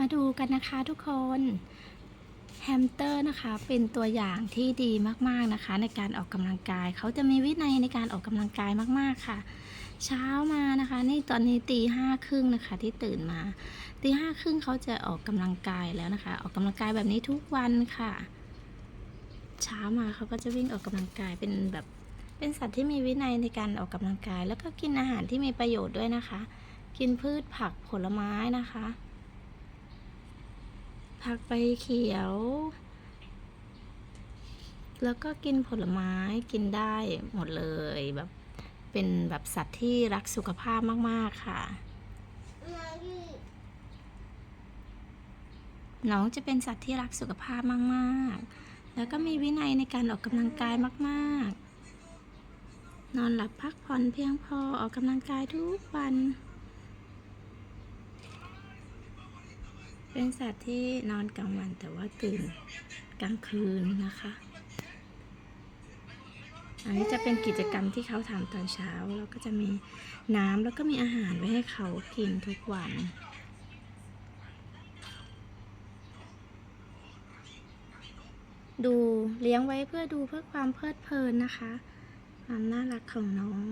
มาดูกันนะคะทุกคนแฮมสเตอร์นะคะเป็นตัวอย่างที่ดีมากๆนะคะ ในการออกกำลังกาย เขาจะมีวินัยในการออกกำลังกายมากๆค่ะ เช้ามานะคะนี่ตอนนี้ตีห้าครึ่งนะคะที่ตื่นมาตีห้าครึ่งเขาจะออกกำลังกายแล้วนะคะ ออกกำลังกายแบบนี้ทุกวันค่ะ เช้ามาเขาก็จะวิ่งออกกำลังกายเป็นแบบเป็นสัตว์ที่มีวินัยในการออกกำลังกาย แล้วก็กินอาหารที่มีประโยชน์ด้วยนะคะ กินพืชผักผลไม้นะคะ ผักใบเขียว แล้วก็กินผลไม้กินได้หมดเลยแบบเป็นแบบสัตว์ที่รักสุขภาพมาก ๆ ค่ะ น้องจะเป็นสัตว์ที่รักสุขภาพมาก ๆ แล้วก็มีวินัยในการออกกำลังกายมาก ๆ นอนหลับพักผ่อนเพียงพอออกกำลังกายทุกวัน เป็นสัตว์ที่นอนกลางวันแต่ว่าตื่นกลางคืนนะคะ อันนี้จะเป็นกิจกรรมที่เขาทำตอนเช้า แล้วก็จะมีน้ำแล้วก็มีอาหารไว้ให้เขากินทุกวันดูเลี้ยงไว้เพื่อดูเพื่อความเพลิดเพลินนะคะ ความน่ารักของน้อง